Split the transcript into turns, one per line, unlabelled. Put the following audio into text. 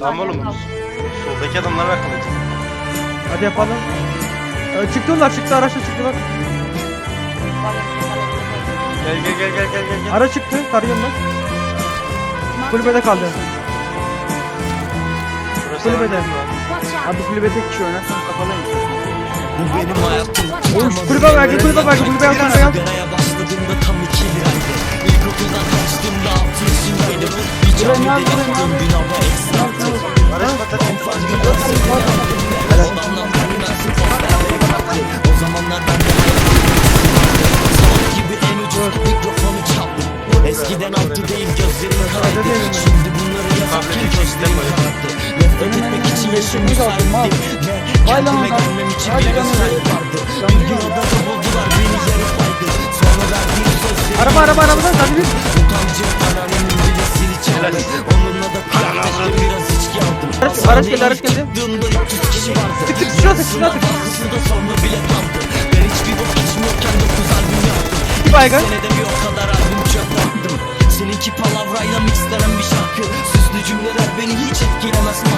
Tamam oğlum. Soldaki adamlar yakalayacak.
Hadi yapalım. Ee, çıktılar çıktı araçta çıktılar.
Gel gel gel gel gel gel. gel.
Ara çıktı tarıyorum ben. Kulübede kaldı.
Burası
kulübede. Abi kulübede kişi oynarsan kafalayın.
Bu benim hayatım
Oğlum şu kulübe verdi kulübe verdi kulübe yazsana ya.
Başladığımda tam iki liraydı İlkokuldan kaçtığımda altı yaşındaydım Bir camide yattığım gün hava ekstra Eskiden altı değil gözlerim karardı Şimdi bunları yazarken gözlerim karardı Nefret etmek için yaşım müsaitti Ne kendime gelmem için bir gösterip vardı. Bir gün odada buldular beni yarı paydı Sonra verdiğim sözleri
Araba araba arabadan hadi bir.
Utancı anneannemin bile zili çaldı. Onunla da kulaklaştım biraz içki aldım.
Araç- geldi, araç geldi.
Çıktığımda 300 kişi vardı.
Tık tık şuna tık şuna tık.
Bazısında sonra bile kaldı. Ben hiçbir bok içmiyorken 9 albüm yaptım.
Bir baygın.
Cümleler beni hiç etkilemez